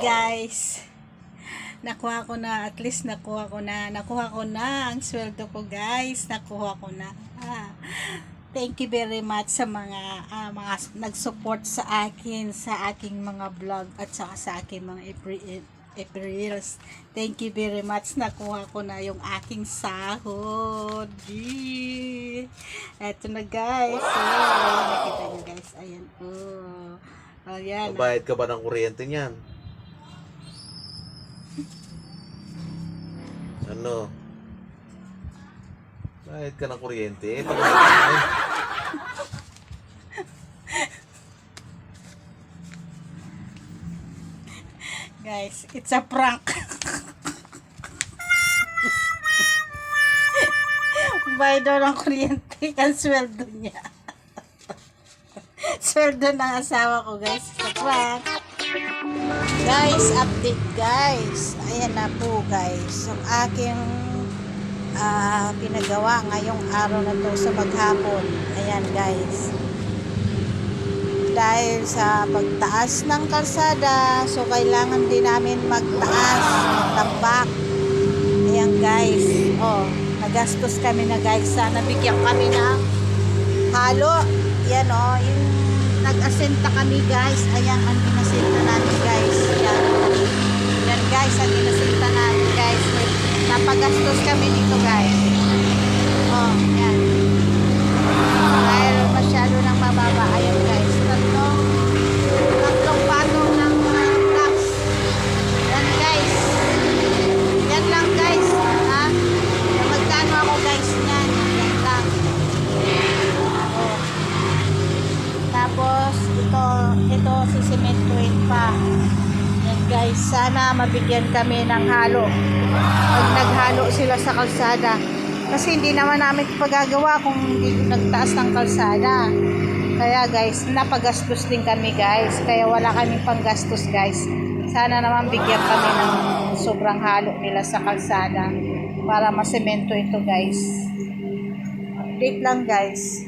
guys. Nakuha ko na, at least nakuha ko na. Nakuha ko na ang sweldo ko guys. Nakuha ko na. Ah, thank you very much sa mga ah, mga nag-support sa akin sa aking mga vlog at saka sa aking mga April Aprils. Thank you very much. Nakuha ko na yung aking sahod. Yee. Eto na guys. Oh, nakita nyo guys. Ayan. Oh. Ayan. Mabayad ka ba ng kuryente niyan? Ano? Bayad ka ng kuryente? Pag Guys, it's a prank. Bayad daw ng kuryente ang sweldo niya. sweldo ng asawa ko guys. It's prank. Guys, update guys. Ayan na po guys. Yung aking ah, pinagawa ngayong araw na to sa maghapon. Ayan guys dahil sa pagtaas ng kalsada, so kailangan din namin magtaas, magtambak. Ayan guys, oh, nagastos kami na guys, sana bigyan kami ng halo. Yan oh, yung nag-asenta kami guys, ayan ang inasenta namin guys. Yan. Yan guys, ang inasenta namin guys. Napagastos kami dito guys. Oh, yan. Dahil masyado nang mababa. Ayan guys, tatlong tatlong patong ng tax. Yan guys. Yan lang guys. Ha? Magkano ako guys yan. Yan lang. Oh. Tapos ito, ito sisimentuin pa. Guys, sana mabigyan kami ng halo. Pag naghalo sila sa kalsada. Kasi hindi naman namin pagagawa kung hindi nagtaas ng kalsada. Kaya guys, napagastos din kami guys. Kaya wala kaming panggastos guys. Sana naman bigyan kami ng sobrang halo nila sa kalsada para masemento ito guys. Update lang guys.